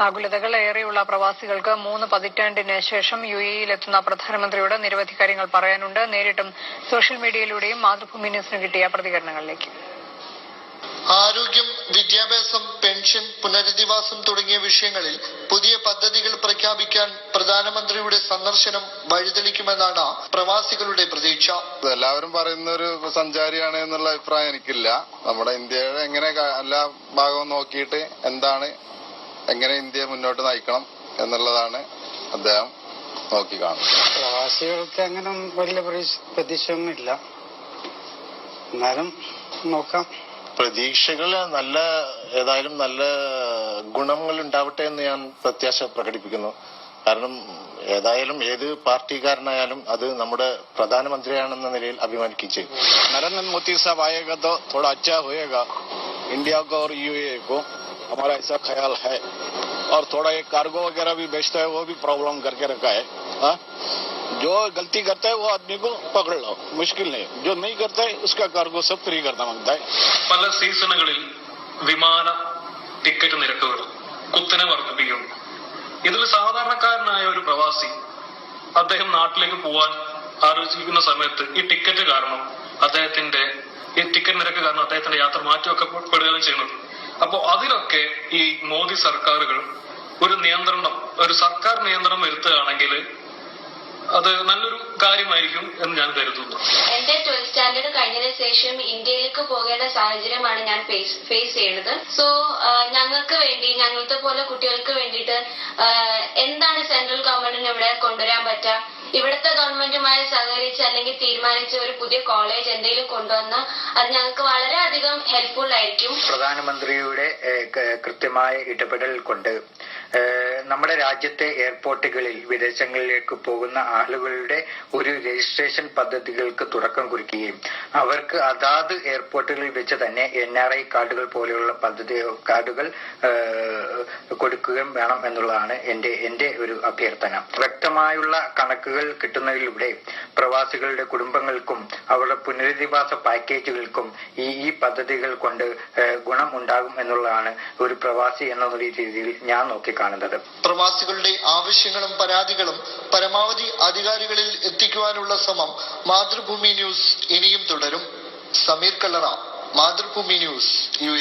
ആകുലതകൾ ഏറെയുള്ള പ്രവാസികൾക്ക് മൂന്ന് പതിറ്റാണ്ടിന് ശേഷം യു എത്തുന്ന പ്രധാനമന്ത്രിയോട് നിരവധി കാര്യങ്ങൾ പറയാനുണ്ട്. നേരിട്ടും സോഷ്യൽ മീഡിയയിലൂടെയും മാതൃഭൂമി ന്യൂസിന് കിട്ടിയ പ്രതികരണങ്ങളിലേക്ക്. ആരോഗ്യം വിദ്യാഭ്യാസം പെൻഷൻ പുനരധിവാസം തുടങ്ങിയ വിഷയങ്ങളിൽ പുതിയ പദ്ധതികൾ പ്രഖ്യാപിക്കാൻ പ്രധാനമന്ത്രിയുടെ സന്ദർശനം വഴിതെളിക്കുമെന്നാണ് പ്രവാസികളുടെ പ്രതീക്ഷ. എല്ലാവരും പറയുന്ന ഒരു സഞ്ചാരിയാണ് എന്നുള്ള അഭിപ്രായം എനിക്കില്ല. നമ്മുടെ ഇന്ത്യയുടെ എങ്ങനെ എല്ലാ ഭാഗവും നോക്കിയിട്ട് എന്താണ് എങ്ങനെ ഇന്ത്യ മുന്നോട്ട് നയിക്കണം എന്നുള്ളതാണ് അദ്ദേഹം നോക്കി കാണുന്നത്. പ്രവാസികൾക്ക് അങ്ങനെ വലിയ പ്രതീക്ഷയൊന്നുമില്ല. എന്നാലും നോക്കാം. പ്രതീക്ഷകൾ നല്ല ഏതായാലും നല്ല ഗുണങ്ങൾ ഉണ്ടാവട്ടെ എന്ന് ഞാൻ പ്രത്യാശ പ്രകടിപ്പിക്കുന്നു. കാരണം ഏതായാലും ഏത് പാർട്ടിക്കാരനായാലും അത് നമ്മുടെ പ്രധാനമന്ത്രിയാണെന്ന നിലയിൽ അഭിമാനിക്കിച്ച് നരേന്ദ്ര മോദി സാബ് ആയേഗോ തോടാ അച്ഛാ ഹോയേഗ യു എക്കോ हमारा ऐसा ख्याल है और थोड़ा ये कार्गो वगैरह भी बेचता है वो भी प्रॉब्लम करके रखा है हाँ? जो गलती करता है वो आदमी को पकड़ लो मुश्किल नहीं जो नहीं करता है उसका कार्गो सब फ्री करना मांगता है പല സീസണുകളിൽ വിമാന ടിക്കറ്റ് നിരക്കുകൾ കുത്തനെ വർദ്ധിപ്പിക്കുന്നു ഇതിൽ സാധാരണക്കാരനായ ഒരു പ്രവാസി അദ്ദേഹം നാട്ടിലേക്ക് പോവാൻ ആലോചിക്കുന്ന സമയത്ത് ഈ ടിക്കറ്റ് കാരണം അദ്ദേഹത്തിന്റെ ഈ ടിക്കറ്റ് നിരക്ക് കാരണം അദ്ദേഹത്തിന്റെ യാത്ര മാറ്റിവെക്കപ്പെടുകയാണ് ചെയ്യുന്നത് അപ്പോൾ അതിലൊക്കെ ഈ മോദി സർക്കാരുകൾ ഒരു നിയന്ത്രണം ഒരു സർക്കാർ നിയന്ത്രണം വരുത്തുകയാണെങ്കിൽ അത് നല്ലൊരു കാര്യമായിരിക്കും എന്ന് ഞാൻ കരുതുന്നു. എന്റെ ട്വൽത്ത് സ്റ്റാൻഡേർഡ് കഴിഞ്ഞതിന് ശേഷം ഇന്ത്യയിലേക്ക് പോകേണ്ട സാഹചര്യമാണ് ഞാൻ ഫേസ് ഫേസ് ചെയ്യുന്നത്. സോ ഞങ്ങൾക്ക് വേണ്ടി ഞങ്ങൾക്ക് പോലെ കുട്ടികൾക്ക് വേണ്ടിയിട്ട് എന്താണ് സെൻട്രൽ ഗവൺമെന്റിന് ഇവിടെ കൊണ്ടുവരാൻ പറ്റുക? ഇവിടുത്തെ ഗവൺമെന്റുമായി സഹകരിച്ച് അല്ലെങ്കിൽ തീരുമാനിച്ച ഒരു പുതിയ കോളേജ് എന്തെങ്കിലും കൊണ്ടുവന്ന അത് ഞങ്ങൾക്ക് വളരെയധികം ഹെൽപ്ഫുൾ ആയിരിക്കും. പ്രധാനമന്ത്രിയുടെ കൃത്യമായ ഇടപെടൽ കൊണ്ട് നമ്മുടെ രാജ്യത്തെ എയർപോർട്ടുകളിൽ വിദേശങ്ങളിലേക്ക് പോകുന്ന ആളുകളുടെ ഒരു രജിസ്ട്രേഷൻ പദ്ധതികൾക്ക് തുടക്കം കുറിക്കുകയും അവർക്ക് അതാത് എയർപോർട്ടുകളിൽ വെച്ച് തന്നെ എൻ ആർ ഐ കാർഡുകൾ പോലെയുള്ള പദ്ധതി കാർഡുകൾ കൊടുക്കുകയും വേണം എന്നുള്ളതാണ് എന്റെ എന്റെ ഒരു അഭ്യർത്ഥന. വ്യക്തമായുള്ള കണക്കുകൾ കിട്ടുന്നതിലൂടെ പ്രവാസികളുടെ കുടുംബങ്ങൾക്കും അവരുടെ പുനരധിവാസ പാക്കേജുകൾക്കും ഈ ഈ പദ്ധതികൾ കൊണ്ട് ഗുണം ഉണ്ടാകും എന്നുള്ളതാണ് ഒരു പ്രവാസി എന്ന രീതിയിൽ ഞാൻ നോക്കിക്കാണുന്നത്. പ്രവാസികളുടെ ആവശ്യങ്ങളും പരാതികളും പരമാവധി അധികാരികളിൽ എത്തിക്കുവാനുള്ള ശ്രമം മാതൃഭൂമി ന്യൂസ് ഇനിയും തുടരും. Sameer Kallara Mathrubhumi news U